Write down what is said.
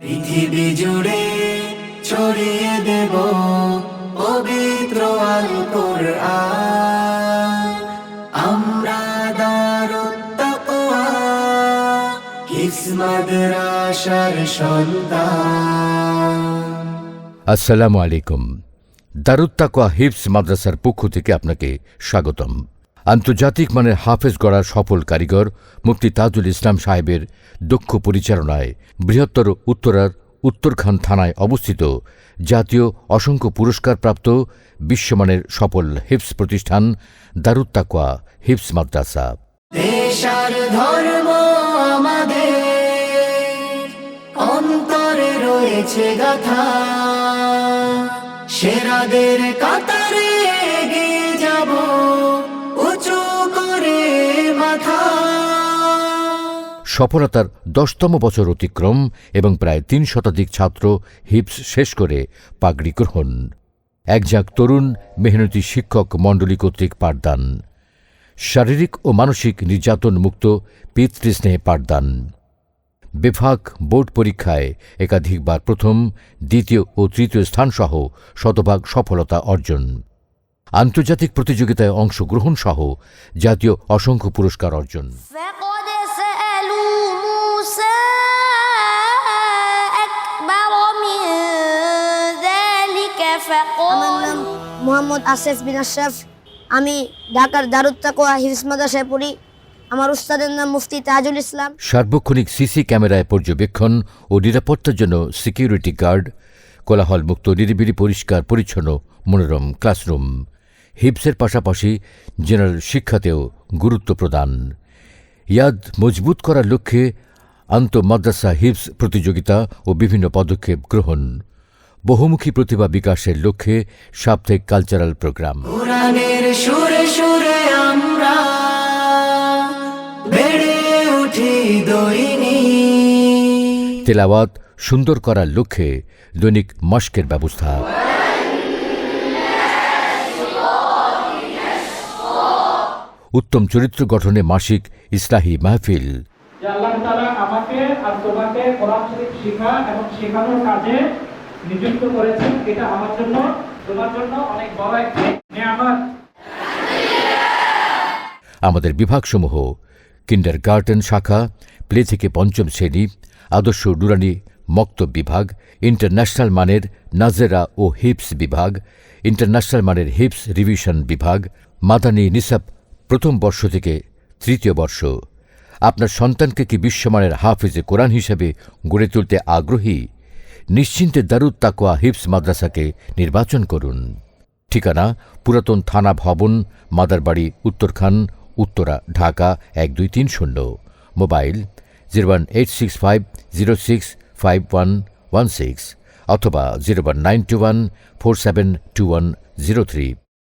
পৃথিবী জুড়ে ছড়িয়ে দেব পবিত্র আল আমরা দারুত্তাকওয়া সন্তান। আসসালামু আলাইকুম। দারুত্তাকোয়া হিপস মাদ্রাসার পক্ষ থেকে আপনাকে স্বাগতম। আন্তর্জাতিক মানের হাফেজ গড়ার সফল কারিগর মুফতি তাজুল ইসলাম সাহেবের দক্ষ পরিচালনায় বৃহত্তর উত্তরার উত্তরখান থানায় অবস্থিত জাতীয় অসংখ্য পুরস্কারপ্রাপ্ত বিশ্বমানের সফল হিপস প্রতিষ্ঠান দারুত্তাকোয়া হিপস মাদ্রাসা। সেরাদের কাতারে সফলতার দশতম বছর অতিক্রম এবং প্রায় তিন শতাধিক ছাত্র হিপস শেষ করে পাগড়ি গ্রহণ। একঝাঁক তরুণ মেহনতি শিক্ষক মণ্ডলী কর্তৃক পাঠদান। শারীরিক ও মানসিক নির্যাতন মুক্ত পিতৃস্নেহে পাঠদান। বেফাক বোর্ড পরীক্ষায় একাধিকবার প্রথম, দ্বিতীয় ও তৃতীয় স্থানসহ শতভাগ সফলতা অর্জন। আন্তর্জাতিক প্রতিযোগিতায় অংশগ্রহণ সহ জাতীয় অসংখ্য পুরস্কার অর্জন। আমার নাম মোহাম্মদ আসেফ বিন আশরাফ। আমি ঢাকার দারুত্তাকোয়া হিফস মাদাসায় পড়ি। আমার উস্তাদের নাম মুফতি তাজুল ইসলাম। সার্বক্ষণিক সিসি ক্যামেরায় পর্যবেক্ষণ ও নিরাপত্তার জন্য সিকিউরিটি গার্ড কোলাহল মুক্ত নিরিবিলি পরিষ্কার পরিচ্ছন্ন মনোরম ক্লাসরুম। হিপসের পাশাপাশি জেনারেল শিক্ষাতেও গুরুত্ব প্রদান। ইয়াদ মজবুত করার লক্ষ্যে আন্তঃমাদ্রাসা হিপস প্রতিযোগিতা ও বিভিন্ন পদক্ষেপ গ্রহণ। বহুমুখী প্রতিভা বিকাশের লক্ষ্যে সাপ্তাহিক কালচারাল প্রোগ্রাম। সুরে সুরে আমরা উঠি তেলাওয়াত সুন্দর করার লক্ষ্যে দৈনিক মস্কের ব্যবস্থা। উত্তম চরিত্র গঠনে মাসিক ইসলাহী মাহফিল। আল্লাহ তাআলা আমাকে আর তোমাকে কোরআন শরীফ শেখা এবং শেখানোর কাজে নিযুক্ত করেছেন। এটা আমার জন্য, তোমার জন্য অনেক বড় একটি নিয়ামত। আমাদের বিভাগসমূহ কিন্ডার গার্ডেন শাখা, প্লে থেকে পঞ্চম শ্রেণি, আদর্শ নুরানি মক্তব বিভাগ, ইন্টারন্যাশনাল মানের নাজেরা ও হিপস বিভাগ, ইন্টারন্যাশনাল মানের হিপস রিভিশন বিভাগ, মাদানী নিসাব প্রথম বর্ষ থেকে তৃতীয় বর্ষ। আপনার সন্তানকে কি বিশ্বমানের হাফিজে কোরআন হিসেবে গড়ে তুলতে আগ্রহী? নিশ্চিন্তে দারুদ তাকোয়া হিপস মাদ্রাসাকে নির্বাচন করুন। ঠিকানা, পুরাতন থানা ভবন, মাদারবাড়ি, উত্তরখান, উত্তরা, ঢাকা, এক দুই তিন শূন্য। Mobile, zero one eight six five zero six five one one six অথবা zero one nine two one four seven two one zero three.